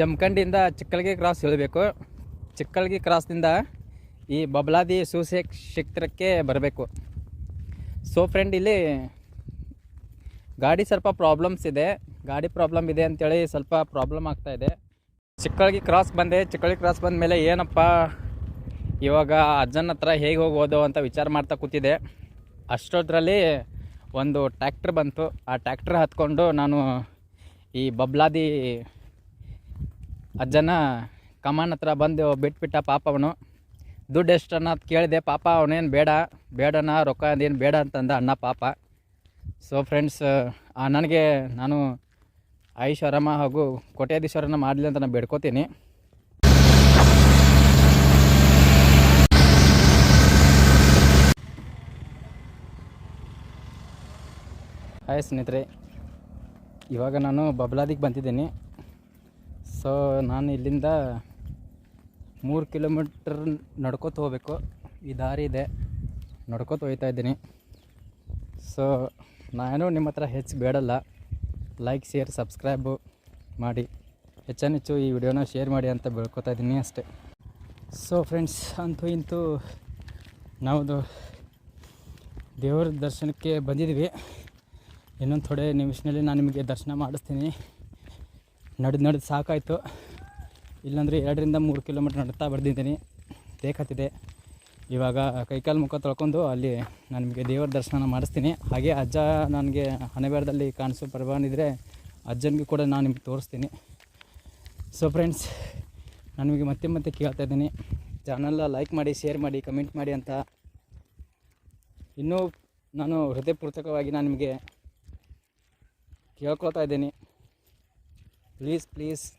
ಜಮಖಂಡಿಯಿಂದ ಚಿಕ್ಕಲ್ಗಿ cross ಇಳಬೇಕು ಚಿಕ್ಕಲ್ಗಿ ಕ್ರಾಸ್ನಿಂದ ಈ ಬಬ್ಲಾದಿ ಸೂಸೆ ಕ್ಷೇತ್ರಕ್ಕೆ ಬರಬೇಕು. ಸೊ ಫ್ರೆಂಡ್ ಇಲ್ಲಿ ಗಾಡಿ ಸ್ವಲ್ಪ ಪ್ರಾಬ್ಲಮ್ಸ್ ಇದೆ. ಗಾಡಿ ಪ್ರಾಬ್ಲಮ್ ಇದೆ ಅಂತೇಳಿ ಸ್ವಲ್ಪ ಪ್ರಾಬ್ಲಮ್ ಆಗ್ತಾ ಇದೆ. ಚಿಕ್ಕಳ್ಗಿ ಕ್ರಾಸ್ ಬಂದೆ. ಚಿಕ್ಕಳ್ಗಿ ಕ್ರಾಸ್ ಬಂದ ಮೇಲೆ ಏನಪ್ಪ, ಇವಾಗ ಅಜ್ಜನ ಹತ್ರ ಹೇಗೆ ಹೋಗ್ಬೋದು ಅಂತ ವಿಚಾರ ಮಾಡ್ತಾ ಕೂತಿದ್ದೆ. ಅಷ್ಟೊತ್ತರಲ್ಲಿ ಒಂದು ಟ್ಯಾಕ್ಟ್ರ್ ಬಂತು. ಆ ಟ್ಯಾಕ್ಟ್ರ್ ಹತ್ಕೊಂಡು ನಾನು ಈ ಬಬ್ಲಾದಿ ಅಜ್ಜನ ಕಮಾನ್ ಹತ್ರ ಬಂದು ಬಿಟ್ಬಿಟ್ಟ ಪಾಪ ಅವನು ದುಡ್ಡು ಎಷ್ಟು ಅಂತ ಕೇಳಿದೆ, ಪಾಪ, ಅವನೇನು ಬೇಡ, ಬೇಡನ, ರೊಕ್ಕ ಅದೇನು ಬೇಡ ಅಂತಂದ ಅಣ್ಣ ಪಾಪ. ಸೊ ಫ್ರೆಂಡ್ಸ್ ನನಗೆ ನಾನು ಐಶ್ವರಮ್ಮ ಹಾಗೂ ಕೋಟ್ಯಾಧೀಶ್ವರನ ಮಾಡಲಿ ಅಂತ ನಾನು ಬೇಡ್ಕೋತೀನಿ. ಹಾಯ್ ಸ್ನೇಹಿತರೆ, ಇವಾಗ ನಾನು ಬಬ್ಲಾದಿಗೆ ಬಂದಿದ್ದೀನಿ. ಸೊ ನಾನು ಇಲ್ಲಿಂದ ಮೂರು ಕಿಲೋಮೀಟ್ರ್ ನಡ್ಕೋತ ಹೋಗಬೇಕು. ಈ ದಾರಿ ಇದೆ. ನಡ್ಕೋತ ಹೋಗ್ತಾ ಇದ್ದೀನಿ. ಸೊ ನಾನು ನಿಮ್ಮ ಹತ್ರ ಹೆಚ್ಚು ಬೇಡಲ್ಲ. ಲೈಕ್ ಶೇರ್ ಸಬ್ಸ್ಕ್ರೈಬು ಮಾಡಿ. ಹೆಚ್ಚು ಈ ವಿಡಿಯೋನ ಶೇರ್ ಮಾಡಿ ಅಂತ ಬೆಳ್ಕೊತಾ ಇದ್ದೀನಿ ಅಷ್ಟೇ. ಸೊ ಫ್ರೆಂಡ್ಸ್ ಅಂತೂ ಇಂತೂ ನಾವು ದೇವರ ದರ್ಶನಕ್ಕೆ ಬಂದಿದ್ವಿ ಇನ್ನೊಂದು ಥೋಡೆ ನಿಮಿಷದಲ್ಲಿ ನಾನು ನಿಮಗೆ ದರ್ಶನ ಮಾಡಿಸ್ತೀನಿ. ನಡೆದು ನಡೆದು ಸಾಕಾಯಿತು. ಇಲ್ಲಾಂದರೆ ಎರಡರಿಂದ ಮೂರು ಕಿಲೋಮೀಟ್ರ್ ನಡ್ತಾ ಬರ್ದಿದ್ದೀನಿ. ಬೇಕಾಗ್ತಿದೆ. ಇವಾಗ ಕೈಕಾಲು ಮುಖ ತೊಳ್ಕೊಂಡು ಅಲ್ಲಿ ನಾನು ನಿಮಗೆ ದೇವರ ದರ್ಶನ ಮಾಡಿಸ್ತೀನಿ. ಹಾಗೆ ಅಜ್ಜ ನನಗೆ ಹಣೆಬರದಲ್ಲಿ ಕಾಣಿಸೋ ಪರವಾನಿದ್ರೆ ಅಜ್ಜನಿಗೆ ಕೂಡ ನಾನು ನಿಮಗೆ ತೋರಿಸ್ತೀನಿ. ಸೊ ಫ್ರೆಂಡ್ಸ್ ನಾನು ನಿಮಗೆ ಮತ್ತೆ ಮತ್ತೆ ಕೇಳ್ತಾ ಇದ್ದೀನಿ. ಚಾನಲ್ನ ಲೈಕ್ ಮಾಡಿ ಶೇರ್ ಮಾಡಿ ಕಮೆಂಟ್ ಮಾಡಿ ಅಂತ. ಇನ್ನೂ ನಾನು ಹೃದಯಪೂರ್ವಕವಾಗಿ ನಾನು ನಿಮಗೆ ಕೇಳ್ಕೊಳ್ತಾ ಇದ್ದೀನಿ. please please.